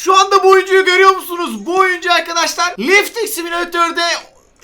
Şu anda bu oyuncuyu görüyor musunuz? Bu oyuncu arkadaşlar Lifting Simulator'da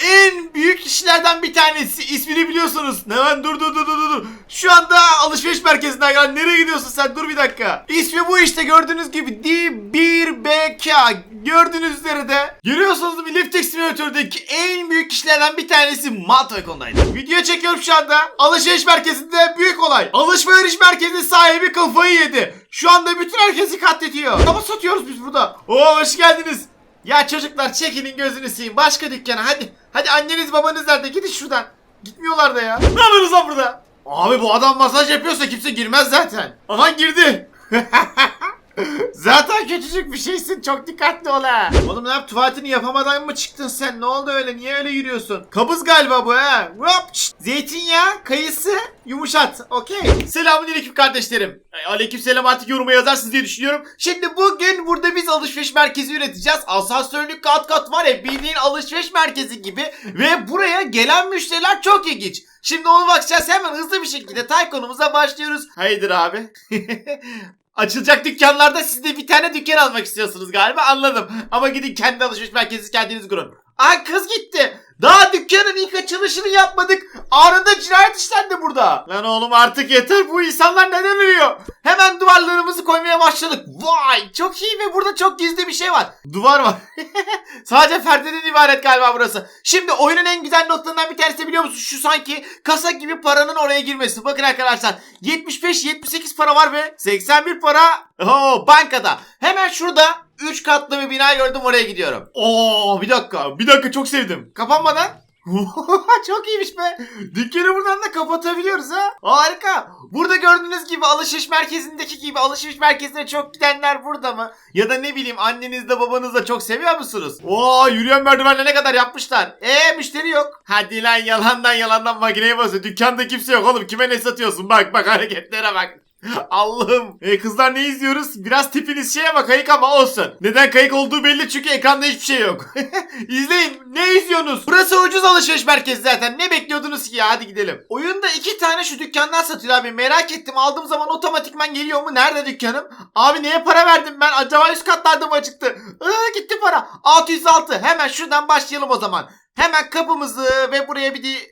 en büyük kişilerden bir tanesi. İsmini biliyorsunuz. Hemen dur dur dur dur dur. Şu anda alışveriş merkezinden gel. Nereye gidiyorsun sen? Dur bir dakika. İsmi bu işte gördüğünüz gibi D1BK. Gördüğünüz üzere de. Görüyorsunuz Lifting Simulator'daki en büyük kişilerden bir tanesi Matvakon'daydı. Video çekiyorum şu anda. Alışveriş merkezinde büyük olay. Alışveriş merkezi sahibi kafayı yedi. Şu anda bütün herkesi katlediyor. Ama satıyoruz biz burada. Oo hoş geldiniz. Ya çocuklar çekinin gözünü seveyim. Başka dükkana hadi. Hadi anneniz babanız nerede? Gidin şuradan. Gitmiyorlar da ya. Ne yapıyorsunuz lan burada? Abi bu adam masaj yapıyorsa kimse girmez zaten. Aha girdi. Zaten küçücük bir şeysin. Çok dikkatli ol ha. Oğlum ne yap? Tuvaletini yapamadan mı çıktın sen? Ne oldu öyle? Niye öyle yürüyorsun? Kabız galiba bu ha. Hop. şşt. Zeytinyağı, kayısı, yumuşat. Okey. Selamünaleyküm kardeşlerim. Aleykümselam artık yoruma yazarsınız diye düşünüyorum. Şimdi bugün burada biz alışveriş merkezi üreteceğiz. Asansörlü kat kat var ya bildiğin alışveriş merkezi gibi. Ve buraya gelen müşteriler çok ilginç. Şimdi onu bakacağız hemen hızlı bir şekilde Taykon'umuza başlıyoruz. Hayırdır abi? Açılacak dükkanlarda siz de bir tane dükkan almak istiyorsunuz galiba anladım. Ama gidin kendi alışveriş merkezi kendiniz kurun. Ay kız gitti. Daha dükkanın ilk açılışını yapmadık. Anında cinayet işlendi burada. Lan oğlum artık yeter bu insanlar neden ölüyor? Hemen duvarlarımızı koymaya başladık. Vay çok iyi ve burada çok gizli bir şey var. Duvar var. Sadece perdeden ibaret galiba burası. Şimdi oyunun en güzel noktalarından bir tanesi biliyor musun? Şu sanki kasa gibi paranın oraya girmesi. Bakın arkadaşlar 75-78 para var ve 81 para Oo, bankada. Hemen şurada 3 katlı bir bina gördüm oraya gidiyorum. Oo bir dakika bir dakika çok sevdim. Kapanmadan. çok iyiymiş be. Dükkanı buradan da kapatabiliyoruz ha. Harika. Burada gördüğünüz gibi alışveriş merkezindeki gibi alışveriş merkezine çok gidenler burada mı? Ya da ne bileyim anneniz de babanız da çok seviyor musunuz? Oo yürüyen merdivenle ne kadar yapmışlar. Ee müşteri yok. Hadi lan yalandan yalandan makineye basıyor. Dükkanda kimse yok oğlum. Kime ne satıyorsun? Bak bak hareketlere bak. Allah'ım. E, kızlar ne izliyoruz? Biraz tipiniz şeye bak kayık ama olsun. Neden kayık olduğu belli çünkü ekranda hiçbir şey yok. İzleyin. Ne izliyorsunuz? Burası ucuz alışveriş merkezi zaten. Ne bekliyordunuz ki ya? Hadi gidelim. Oyunda iki tane şu dükkandan satıyor abi. Merak ettim. Aldığım zaman otomatikman geliyor mu? Nerede dükkanım? Abi neye para verdim ben? Acaba üst katlarda mı açıktı? Iı, gitti para. 606. Hemen şuradan başlayalım o zaman. Hemen kapımızı ve buraya bir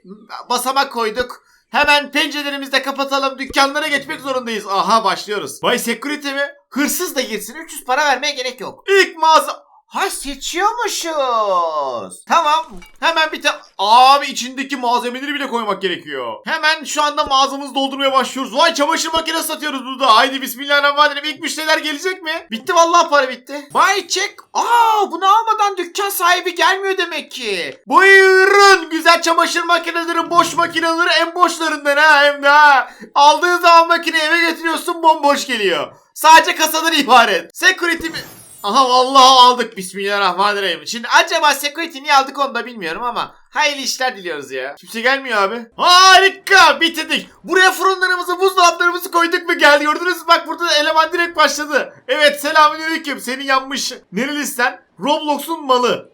basamak koyduk. Hemen pencerelerimizi kapatalım. Dükkanlara geçmek zorundayız. Aha başlıyoruz. Vay security mi? Hırsız da girsin. 300 para vermeye gerek yok. İlk mağaza... Ha seçiyormuşuz. Tamam. Hemen bir tane... Abi içindeki malzemeleri bile koymak gerekiyor. Hemen şu anda mağazamızı doldurmaya başlıyoruz. Vay çamaşır makinesi satıyoruz burada. Haydi bismillahirrahmanirrahim. İlk müşteriler gelecek mi? Bitti vallahi para bitti. Vay çek. Aa bunu almadan dükkan sahibi gelmiyor demek ki. Buyurun güzel çamaşır makineleri, boş makineleri en boşlarından ha hem de ha. Aldığın zaman makineyi eve getiriyorsun bomboş geliyor. Sadece kasadan ibaret. Security mi? Aha vallahi aldık bismillahirrahmanirrahim. Şimdi acaba security niye aldık onu da bilmiyorum ama hayırlı işler diliyoruz ya. Kimse gelmiyor abi. Harika bitirdik. Buraya fırınlarımızı buzdolaplarımızı koyduk mu geldi gördünüz mü? Bak burada da eleman direkt başladı. Evet selamünaleyküm senin yanmış. Nerelisin sen? Roblox'un malı.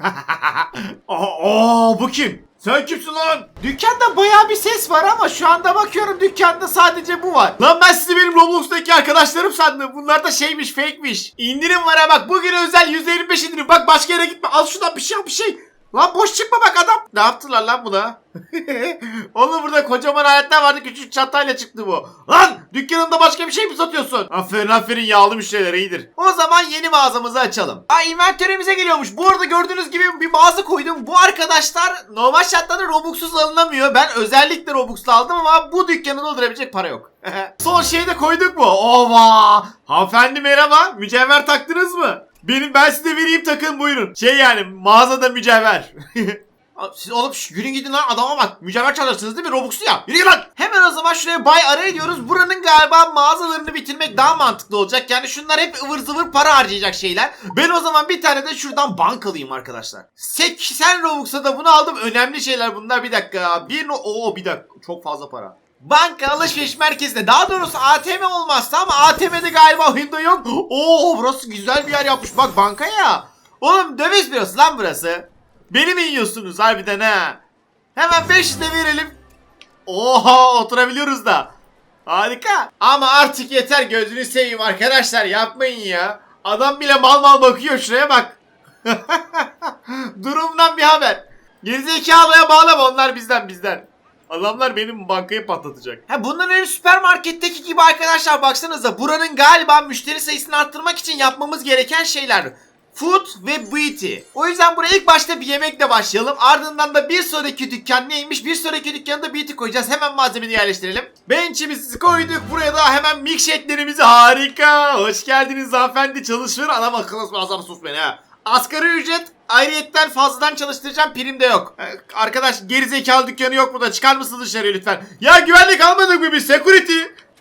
aa, aa, bu kim? Sen kimsin lan? Dükkanda bayağı bir ses var ama şu anda bakıyorum dükkanda sadece bu var. Lan ben sizi benim Roblox'taki arkadaşlarım sandım. Bunlar da şeymiş fake'miş. İndirim var ha bak bugün özel %25 indirim. Bak başka yere gitme al şuradan bir şey al bir şey. Lan boş çıkma bak adam. Ne yaptılar lan buna? Oğlum burada kocaman aletler vardı küçük çantayla çıktı bu. Lan dükkanında başka bir şey mi satıyorsun? Aferin aferin yağlı müşteriler iyidir. O zaman yeni mağazamızı açalım. Ay inventörümüze geliyormuş. Bu arada gördüğünüz gibi bir mağaza koydum. Bu arkadaşlar normal şartlarda Robux'suz alınamıyor. Ben özellikle Robux'la aldım ama bu dükkanı doldurabilecek para yok. Son şeyi de koyduk mu? Ova! Hanımefendi merhaba. Mücevher taktınız mı? Benim ben size vereyim takın buyurun. Şey yani mağazada mücevher. Siz oğlum şş, yürüyün gidin lan adama bak. Mücevher çalarsınız değil mi? Robux'lu ya. Yürü git lan. Hemen o zaman şuraya bay ara ediyoruz. Buranın galiba mağazalarını bitirmek daha mantıklı olacak. Yani şunlar hep ıvır zıvır para harcayacak şeyler. Ben o zaman bir tane de şuradan bank alayım arkadaşlar. 80 Robux'a da bunu aldım. Önemli şeyler bunlar. Bir dakika. Bir no... Oo bir dakika. Çok fazla para. Banka alışveriş merkezinde daha doğrusu ATM olmazsa ama ATM'de galiba window yok. Oo burası güzel bir yer yapmış. Bak banka ya. Oğlum döviz bürosu lan burası. Beni mi yiyorsunuz harbiden ha? Hemen 500 de verelim. Oha oturabiliyoruz da. Harika. Ama artık yeter gözünü seveyim arkadaşlar yapmayın ya. Adam bile mal mal bakıyor şuraya bak. Durumdan bir haber. Gerizekalıya bağlama onlar bizden bizden. Adamlar benim bankayı patlatacak. Ha bunların öyle süpermarketteki gibi arkadaşlar baksanıza buranın galiba müşteri sayısını arttırmak için yapmamız gereken şeyler. Food ve beauty. O yüzden buraya ilk başta bir yemekle başlayalım. Ardından da bir sonraki dükkan neymiş? Bir sonraki dükkanda beauty koyacağız. Hemen malzemeni yerleştirelim. Bench'imizi koyduk. Buraya da hemen milkshake'lerimizi harika. Hoş geldiniz hanımefendi. Çalışır. Anam akıllı sus beni ha. Asgari ücret ayrıyetten fazladan çalıştıracağım prim de yok. Ee, arkadaş gerizekalı dükkanı yok burada. Çıkar mısın dışarı lütfen? Ya güvenlik almadık mı biz? Security.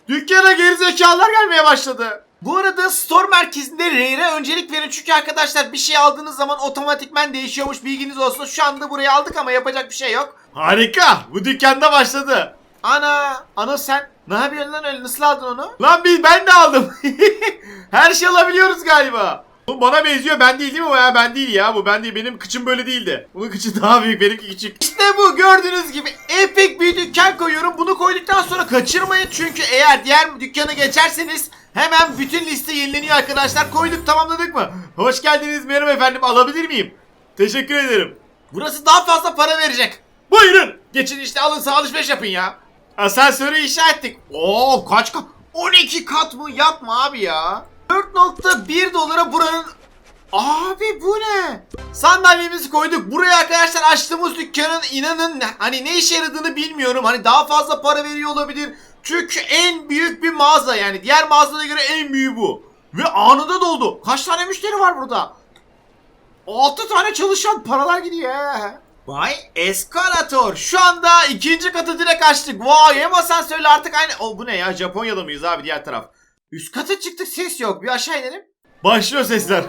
Dükkana gerizekalılar gelmeye başladı. Bu arada store merkezinde Rare'e öncelik verin çünkü arkadaşlar bir şey aldığınız zaman otomatikmen değişiyormuş bilginiz olsun. Şu anda buraya aldık ama yapacak bir şey yok. Harika bu dükkanda başladı. Ana ana sen ne yapıyorsun lan öyle nasıl aldın onu? Lan biz ben de aldım. Her şey alabiliyoruz galiba. Bu bana benziyor ben değil değil mi bu ya ben değil ya bu ben değil benim kıçım böyle değildi. Bunun kıçı daha büyük benimki küçük. İşte bu gördüğünüz gibi epic bir dükkan koyuyorum bunu koyduktan sonra kaçırmayın çünkü eğer diğer dükkana geçerseniz hemen bütün liste yenileniyor arkadaşlar koyduk tamamladık mı? Hoş geldiniz merhaba efendim alabilir miyim? Teşekkür ederim. Burası daha fazla para verecek. Buyurun geçin işte alın alışveriş yapın ya. Asansörü inşa ettik. Oo kaç kat? 12 kat mı? Yapma abi ya. 4.1 dolara buranın... Abi bu ne? Sandalyemizi koyduk. Buraya arkadaşlar açtığımız dükkanın inanın hani ne işe yaradığını bilmiyorum. Hani daha fazla para veriyor olabilir. Çünkü en büyük bir mağaza yani. Diğer mağazalara göre en büyüğü bu. Ve anında doldu. Kaç tane müşteri var burada? 6 tane çalışan paralar gidiyor. Vay eskalator. Şu anda ikinci katı direkt açtık. Vay hem asansörle artık aynı. O bu ne ya Japonya'da mıyız abi diğer taraf. Üst kata çıktık ses yok. Bir aşağı inelim. Başlıyor sesler.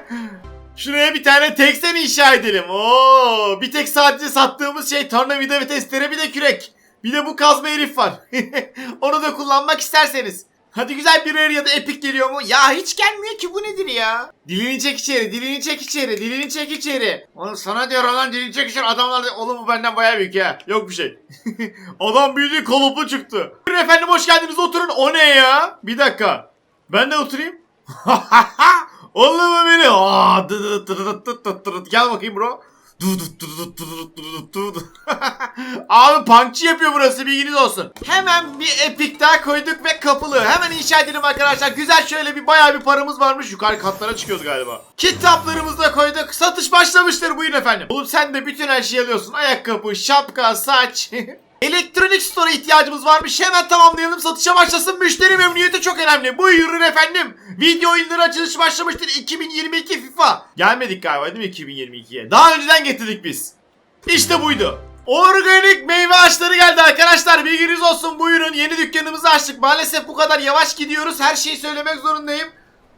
Şuraya bir tane teksen inşa edelim. Oo, bir tek sadece sattığımız şey tornavida ve testere bir de kürek. Bir de bu kazma herif var. Onu da kullanmak isterseniz. Hadi güzel bir ya da epik geliyor mu? Ya hiç gelmiyor ki bu nedir ya? Dilini çek içeri, dilini çek içeri, dilini çek içeri. Oğlum sana diyor lan dilini çek içeri. Adamlar da oğlum bu benden bayağı büyük ya. Yok bir şey. Adam büyüdü kalıplı çıktı. Buyurun efendim hoş geldiniz oturun. O ne ya? Bir dakika. Ben de oturayım. Oğlum mu beni? Aa, dı dı dı dı dı dı dı dı. Gel bakayım bro. Abi punkçı yapıyor burası bilginiz olsun. Hemen bir epik daha koyduk ve kapılı. Hemen inşa edelim arkadaşlar. Güzel şöyle bir bayağı bir paramız varmış. Yukarı katlara çıkıyoruz galiba. Kitaplarımızı da koyduk. Satış başlamıştır buyurun efendim. Oğlum sen de bütün her şeyi alıyorsun. Ayakkabı, şapka, saç. Elektronik store'a ihtiyacımız varmış. Hemen tamamlayalım satışa başlasın. Müşteri memnuniyeti çok önemli. Buyurun efendim. Video oyunları açılışı başlamıştır. 2022 FIFA. Gelmedik galiba değil mi 2022'ye? Daha önceden getirdik biz. İşte buydu. Organik meyve ağaçları geldi arkadaşlar. Bilginiz olsun buyurun. Yeni dükkanımızı açtık. Maalesef bu kadar yavaş gidiyoruz. Her şeyi söylemek zorundayım.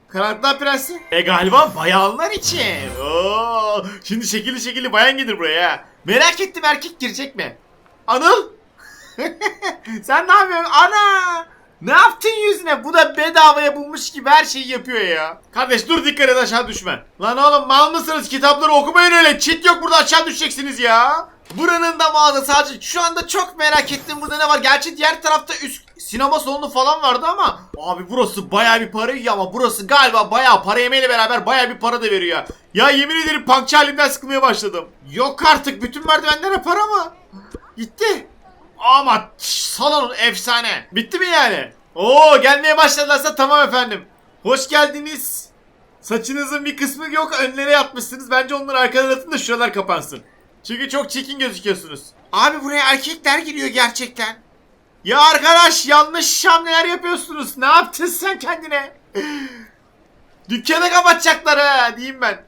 Kanatlar prensi. E galiba bayanlar için. Oo, şimdi şekilli şekilli bayan gelir buraya. Merak ettim erkek girecek mi? Anıl? Sen ne yapıyorsun? Ana! Ne yaptın yüzüne? Bu da bedavaya bulmuş gibi her şeyi yapıyor ya. Kardeş dur dikkat et aşağı düşme. Lan oğlum mal mısınız? Kitapları okumayın öyle. Çit yok burada aşağı düşeceksiniz ya. Buranın da mağaza sadece şu anda çok merak ettim burada ne var. Gerçi diğer tarafta üst sinema salonu falan vardı ama abi burası baya bir para yiyor ama burası galiba baya para yemeyle beraber baya bir para da veriyor. Ya Ya yemin ederim punkçı halimden sıkılmaya başladım. Yok artık bütün merdivenlere para mı? Gitti. Ama salon efsane. Bitti mi yani? Oo gelmeye başladılarsa tamam efendim. Hoş geldiniz. Saçınızın bir kısmı yok önlere yatmışsınız. Bence onları arkadan atın da şuralar kapansın. Çünkü çok çirkin gözüküyorsunuz. Abi buraya erkekler giriyor gerçekten. Ya arkadaş yanlış hamleler yapıyorsunuz. Ne yaptın sen kendine? Dükkanı kapatacaklar ha diyeyim ben.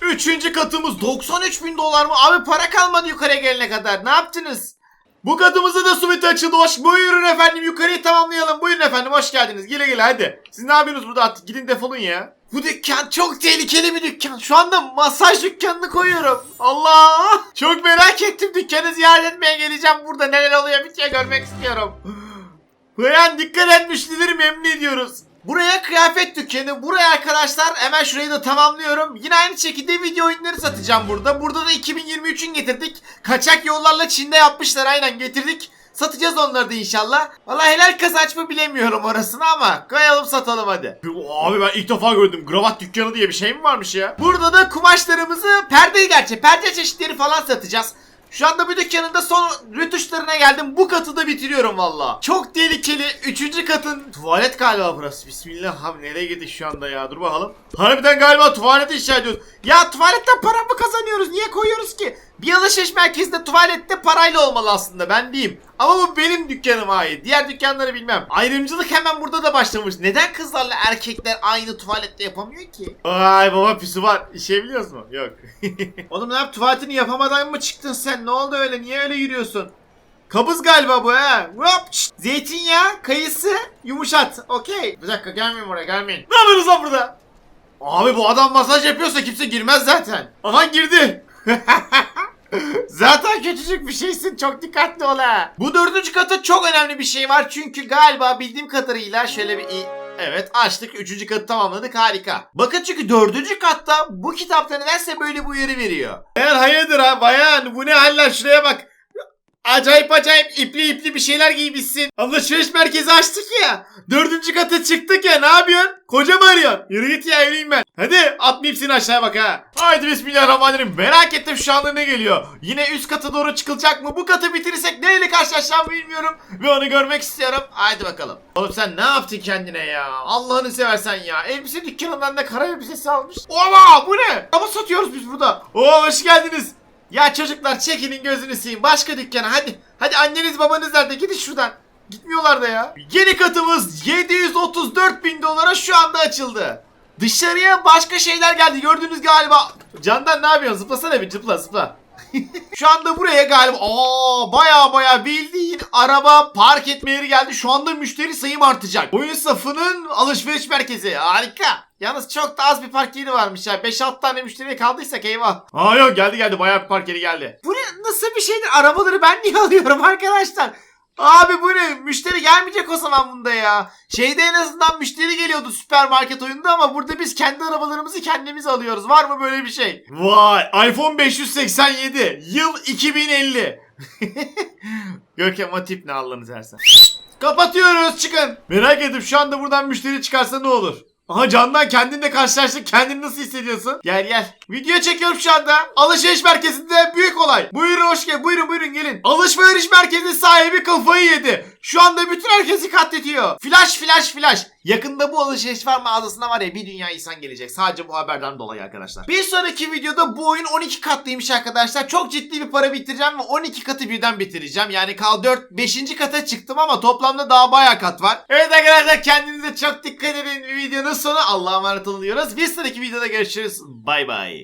Üçüncü katımız 93 bin dolar mı? Abi para kalmadı yukarıya gelene kadar. Ne yaptınız? Bu katımızda da suite açıldı. Hoş buyurun efendim yukarıyı tamamlayalım. Buyurun efendim hoş geldiniz. Gele gele hadi. Siz ne yapıyorsunuz burada artık? Gidin defolun ya. Bu dükkan çok tehlikeli bir dükkan. Şu anda masaj dükkanını koyuyorum. Allah! Çok merak ettim dükkanı ziyaret etmeye geleceğim. Burada neler oluyor bir şey görmek istiyorum. Bayan dikkat et müşterileri memnun ediyoruz. Buraya kıyafet dükkanı, buraya arkadaşlar hemen şurayı da tamamlıyorum. Yine aynı şekilde video oyunları satacağım burada. Burada da 2023'ün getirdik. Kaçak yollarla Çin'de yapmışlar aynen getirdik. Satacağız onları da inşallah. Valla helal kazanç mı bilemiyorum orasını ama koyalım satalım hadi. Abi ben ilk defa gördüm. Gravat dükkanı diye bir şey mi varmış ya? Burada da kumaşlarımızı perde gerçi perde çeşitleri falan satacağız. Şu anda bu dükkanın son rötuşlarına geldim. Bu katı da bitiriyorum valla. Çok tehlikeli. Üçüncü katın tuvalet galiba burası. Bismillah abi nereye gidiyor şu anda ya? Dur bakalım. Harbiden galiba tuvalet inşa ediyoruz. Ya tuvaletten para mı kazanıyoruz? Niye koyuyoruz ki? Bir alışveriş merkezinde tuvalette parayla olmalı aslında ben diyeyim. Ama bu benim dükkanıma ait. Diğer dükkanları bilmem. Ayrımcılık hemen burada da başlamış. Neden kızlarla erkekler aynı tuvalette yapamıyor ki? Ay baba püsü var. İşebiliyoruz mu? Yok. Oğlum ne yap tuvaletini yapamadan mı çıktın sen? Ne oldu öyle? Niye öyle yürüyorsun? Kabız galiba bu ha. Hop, şşt. Zeytinyağı, kayısı, yumuşat. Okey. Bir dakika gelmeyin buraya gelmeyin. Ne yapıyorsunuz lan burada? Abi bu adam masaj yapıyorsa kimse girmez zaten. Aha girdi. Zaten küçücük bir şeysin çok dikkatli ol ha. Bu dördüncü katta çok önemli bir şey var çünkü galiba bildiğim kadarıyla şöyle bir Evet açtık üçüncü katı tamamladık harika. Bakın çünkü dördüncü katta bu kitapta nedense böyle bir uyarı veriyor. Bayan hayırdır ha bayan bu ne haller şuraya bak. Acayip acayip ipli ipli bir şeyler giymişsin. Alışveriş merkezi açtık ya. Dördüncü kata çıktık ya ne yapıyorsun? Koca mı arıyorsun? Yürü git ya evliyim ben. Hadi atmayayım seni aşağıya bak ha. Haydi bismillahirrahmanirrahim. Merak ettim şu anda ne geliyor. Yine üst kata doğru çıkılacak mı? Bu katı bitirirsek neyle karşılaşacağımı bilmiyorum. Ve onu görmek istiyorum. Haydi bakalım. Oğlum sen ne yaptın kendine ya? Allah'ını seversen ya. Elbise dükkanından da kara elbisesi almış. Oha bu ne? Ama satıyoruz biz burada. Oo hoş geldiniz. Ya çocuklar çekinin gözünü seveyim. Başka dükkana hadi. Hadi anneniz babanız nerede? Gidin şuradan. Gitmiyorlar da ya. Yeni katımız 734 bin dolara şu anda açıldı. Dışarıya başka şeyler geldi. Gördünüz galiba. Candan ne yapıyorsun? Zıplasana bir zıpla zıpla. Şu anda buraya galiba aa baya baya bildiğin araba park etme yeri geldi. Şu anda müşteri sayım artacak. Oyun safının alışveriş merkezi. Harika. Yalnız çok da az bir park yeri varmış ya. 5-6 tane müşteri kaldıysak eyvah. Aa yok geldi geldi bayağı bir park yeri geldi. Bu ne nasıl bir şeydir? Arabaları ben niye alıyorum arkadaşlar? Abi bu ne? Müşteri gelmeyecek o zaman bunda ya. Şeyde en azından müşteri geliyordu süpermarket oyunda ama burada biz kendi arabalarımızı kendimiz alıyoruz. Var mı böyle bir şey? Vay iPhone 587 yıl 2050. Görkem o tip ne Allah'ını seversen. Kapatıyoruz çıkın. Merak edip şu anda buradan müşteri çıkarsa ne olur? Aha Candan kendinle karşılaştık. Kendini nasıl hissediyorsun? Gel gel. Video çekiyorum şu anda. Alışveriş merkezinde büyük olay. Buyurun hoş geldin. Buyurun buyurun gelin. Alışveriş merkezi sahibi kafayı yedi. Şu anda bütün herkesi katlediyor. Flash flash flash. Yakında bu alışveriş var mağazasına var ya bir dünya insan gelecek. Sadece bu haberden dolayı arkadaşlar. Bir sonraki videoda bu oyun 12 katlıymış arkadaşlar. Çok ciddi bir para bitireceğim ve 12 katı birden bitireceğim. Yani kal 4 5. kata çıktım ama toplamda daha bayağı kat var. Evet arkadaşlar kendinize çok dikkat edin. Videonun sonu Allah'a emanet olun diyoruz. Bir sonraki videoda görüşürüz. Bay bay.